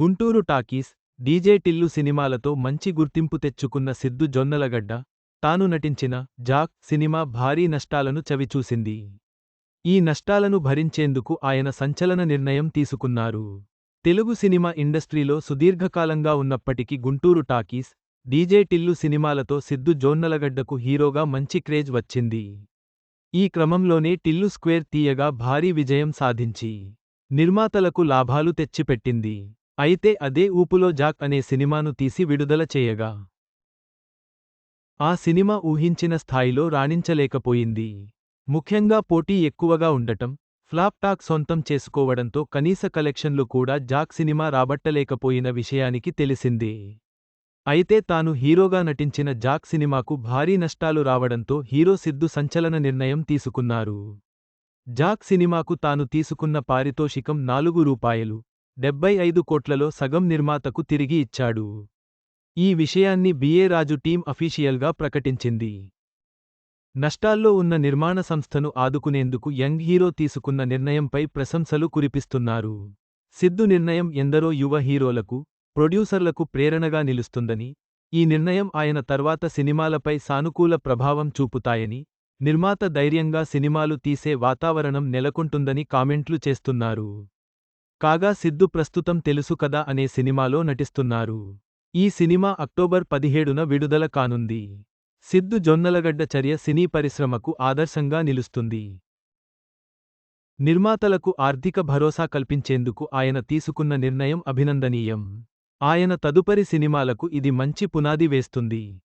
Guntur talkies DJ Tillu సినిమాలతో మంచి గుర్తింపు తెచ్చుకున్న సిద్దు జొన్నలగడ్డ తాను నటించిన జాక్ సినిమా భారీ నష్టాలను చవిచూసింది. ఈ నష్టాలను భరించేందుకు ఆయన సంచలన నిర్ణయం తీసుకున్నారు. తెలుగు సినిమా ఇండస్ట్రీలో సుదీర్ఘకాలంగా ఉన్నప్పటికీ గుంటూరు టాకీస్ డీజే టిల్లు సినిమాలతో సిద్దు జోన్నలగడ్డకు హీరోగా మంచి క్రేజ్ వచ్చింది. ఈ క్రమంలోనే టిల్లు స్క్వేర్ తీయగా భారీ విజయం సాధించి నిర్మాతలకు లాభాలు తెచ్చిపెట్టింది. అయితే అదే ఊపులో జాక్ అనే సినిమాను తీసి విడుదల చేయగా ఆ సినిమా ఊహించిన స్థాయిలో రాణించలేకపోయింది. ముఖ్యంగా పోటీ ఎక్కువగా ఉండటం ఫ్లాప్ టాక్ సొంతం చేసుకోవడంతో కనీస కలెక్షన్లు కూడా జాక్ సినిమా రాబట్టలేకపోయిన విషయానికి తెలిసిందే. అయితే తాను హీరోగా నటించిన జాక్ సినిమాకు భారీ నష్టాలు రావడంతో హీరో సిద్దు సంచలన నిర్ణయం తీసుకున్నారు. జాక్ సినిమాకు తాను తీసుకున్న పారితోషికం నాలుగు రూపాయలు డెబ్బై ఐదు కోట్లలో సగం నిర్మాతకు తిరిగి ఇచ్చాడు. ఈ విషయాన్ని బిఏ రాజు టీం అఫీషియల్గా ప్రకటించింది. నష్టాల్లో ఉన్న నిర్మాణ సంస్థను ఆదుకునేందుకు యంగ్ హీరో తీసుకున్న నిర్ణయంపై ప్రశంసలు కురిపిస్తున్నారు. సిద్దు నిర్ణయం ఎందరో యువ హీరోలకు ప్రొడ్యూసర్లకు ప్రేరణగా నిలుస్తుందని ఈ నిర్ణయం ఆయన తర్వాత సినిమాలపై సానుకూల ప్రభావం చూపుతాయని నిర్మాత ధైర్యంగా సినిమాలు తీసే వాతావరణం నెలకొంటుందని కామెంట్లు చేస్తున్నారు. కాగా సిద్దు ప్రస్తుతం తెలుసు కదా అనే సినిమాలో నటిస్తున్నారు. ఈ సినిమా అక్టోబర్ పదిహేడున విడుదల కానుంది. సిద్దు జొన్నలగడ్డ చర్య సినీ పరిశ్రమకు ఆదర్శంగా నిలుస్తుంది. నిర్మాతలకు ఆర్థిక భరోసా కల్పించేందుకు ఆయన తీసుకున్న నిర్ణయం అభినందనీయం. ఆయన తదుపరి సినిమాలకు ఇది మంచి పునాది వేస్తుంది.